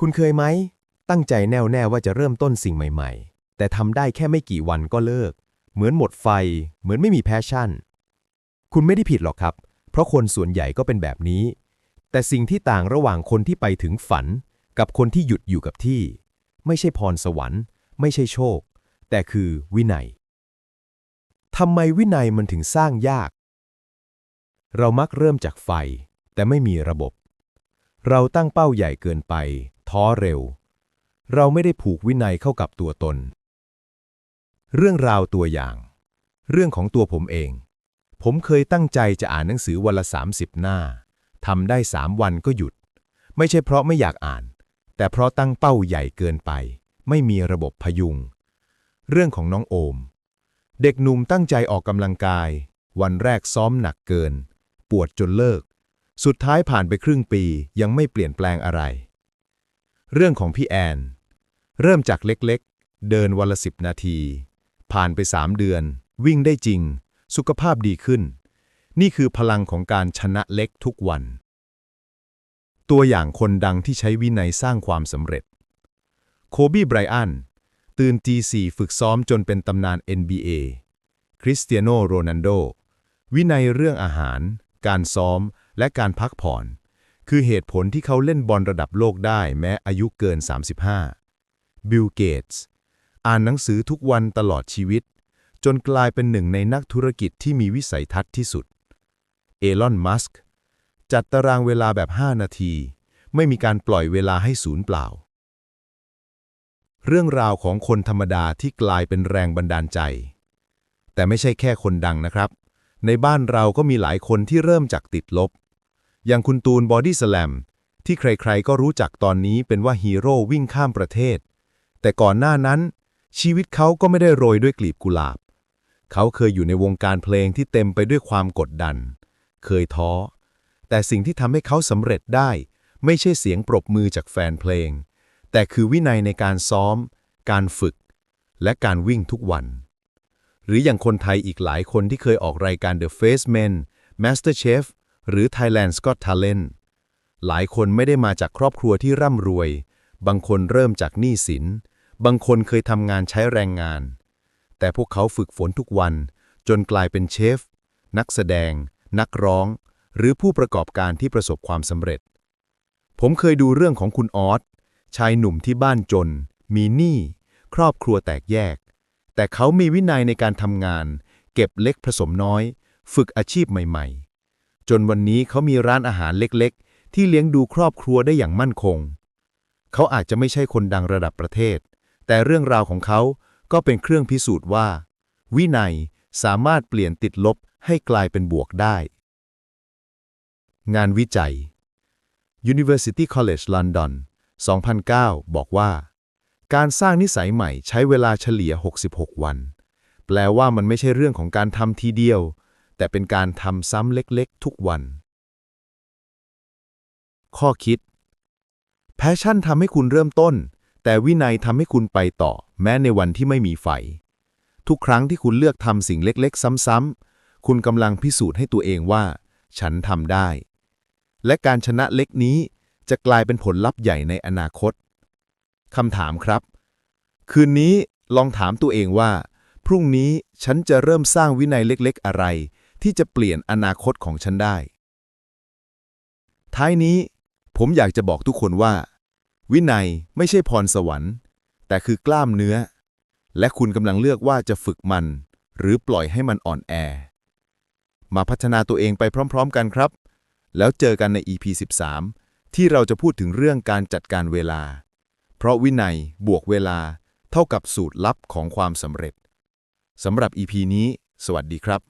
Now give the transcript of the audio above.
คุณเคยไหม ตั้งใจแน่วแน่ว่าจะเริ่มต้นสิ่งใหม่ ๆ แต่ทำได้แค่ไม่กี่วันก็เลิก เหมือนหมดไฟ เหมือนไม่มีแพชชั่น คุณไม่ได้ผิดหรอกครับ เพราะคนส่วนใหญ่ก็เป็นแบบนี้ แต่สิ่งที่ต่างระหว่างคนที่ไปถึงฝัน กับคนที่หยุดอยู่กับที่ ไม่ใช่พรสวรรค์ ไม่ใช่โชค แต่คือวินัยทำไมวินัยมันถึงสร้างยาก เรามักเริ่มจากไฟ แต่ไม่มีระบบ เราตั้งเป้าใหญ่เกินไป ท้อเร็ว เราไม่ได้ผูกวินัยเข้ากับตัวตน เรื่องราวตัวอย่าง เรื่องของตัวผมเอง ผมเคยตั้งใจจะอ่านหนังสือวันละ 30 หน้าทำได้3วันก็หยุด ไม่ใช่เพราะไม่อยากอ่าน แต่เพราะตั้งเป้าใหญ่เกินไป ไม่มีระบบพยุง เรื่องของน้องโอม เด็กหนุ่มตั้งใจออกกำลังกาย วันแรกซ้อมหนักเกิน ปวดจนเลิก สุดท้ายผ่านไปครึ่งปียังไม่เปลี่ยนแปลงอะไร เรื่องของพี่แอน เริ่มจากเล็กๆ เดินวันละสิบนาที ผ่านไปสามเดือน วิ่งได้จริง สุขภาพดีขึ้น นี่คือพลังของการชนะเล็กทุกวัน ตัวอย่างคนดังที่ใช้วินัยสร้างความสำเร็จ โคบีไบรอัน ตื่นตีสี่ฝึกซ้อมจนเป็นตำนาน NBA คริสเตียโนโรนัลโด วินัยเรื่องอาหาร การซ้อม และการพักผ่อน คือเหตุผลที่เขาเล่นบอลระดับโลกได้แม้อายุเกิน 35 บิลเกตส์อ่านหนังสือทุกวันตลอดชีวิต จนกลายเป็นหนึ่งในนักธุรกิจที่มีวิสัยทัศน์ที่สุด เอลอน มัสก์จัดตารางเวลาแบบ 5 นาที ไม่มีการปล่อยเวลาให้สูญเปล่า เรื่องราวของคนธรรมดาที่กลายเป็นแรงบันดาลใจ แต่ไม่ใช่แค่คนดังนะครับ ในบ้านเราก็มีหลายคนที่เริ่มจากติดลบ อย่างคุณตูนบอดี้สแลมที่ใครๆก็รู้จักตอนนี้เป็นว่าฮีโร่วิ่งข้ามประเทศ แต่ก่อนหน้านั้น ชีวิตเขาก็ไม่ได้โรยด้วยกลีบกุหลาบ เขาเคยอยู่ในวงการเพลงที่เต็มไปด้วยความกดดัน เคยท้อ แต่สิ่งที่ทำให้เขาสำเร็จได้ ไม่ใช่เสียงปรบมือจากแฟนเพลง แต่คือวินัยในการซ้อม การฝึก และการวิ่งทุกวัน หรืออย่างคนไทยอีกหลายคนที่เคยออกรายการ The Face Men MasterChef หรือ Thailand's Got Talent หลายคนไม่ได้มาจากครอบครัวที่ร่ำรวย บางคนเริ่มจากหนี้สิน บางคนเคยทำงานใช้แรงงาน แต่พวกเขาฝึกฝนทุกวัน จนกลายเป็นเชฟ นักแสดง นักร้อง หรือผู้ประกอบการที่ประสบความสำเร็จ ผมเคยดูเรื่องของคุณออสชายหนุ่มที่บ้านจน มีหนี้ ครอบครัวแตกแยก แต่เขามีวินัยในการทำงาน เก็บเล็กผสมน้อย ฝึกอาชีพใหม่ๆ จนวันนี้เขามีร้านอาหารเล็กๆ ที่เลี้ยงดูครอบครัวได้อย่างมั่นคง เขาอาจจะไม่ใช่คนดังระดับประเทศ แต่เรื่องราวของเขาก็เป็นเครื่องพิสูจน์ว่า วินัยสามารถเปลี่ยนติดลบให้กลายเป็นบวกได้ งานวิจัย University College London 2009 บอกว่า การสร้างนิสัยใหม่ใช้เวลาเฉลี่ย 66 วัน แปลว่ามันไม่ใช่เรื่องของการทำทีเดียว แต่เป็นการทำซ้ำเล็กๆ ทุกวัน ข้อคิด แพชชั่นทำให้คุณเริ่มต้น แต่วินัยทำให้คุณไปต่อ แม้ในวันที่ไม่มีไฟ ทุกครั้งที่คุณเลือกทำสิ่งเล็กๆ ซ้ำๆ คุณกำลังพิสูจน์ให้ตัวเองว่า ฉันทำได้ และการชนะเล็กนี้จะกลายเป็นผลลัพธ์ใหญ่ในอนาคตคำถามครับ คืนนี้ลองถามตัวเองว่า พรุ่งนี้ฉันจะเริ่มสร้างวินัยเล็กๆ อะไร ที่จะเปลี่ยนอนาคตของฉันได้ ท้ายนี้ ผมอยากจะบอกทุกคนว่า วินัยไม่ใช่พรสวรรค์ แต่คือกล้ามเนื้อ และคุณกำลังเลือกว่าจะฝึกมัน หรือปล่อยให้มันอ่อนแอ มาพัฒนาตัวเองไปพร้อม ๆ กันครับ แล้วเจอกันใน EP 13 ที่เราจะพูดถึงเรื่องการจัดการเวลา เพราะวินัยบวกเวลาเท่ากับสูตรลับของความสำเร็จสำหรับ EP นี้ สวัสดีครับ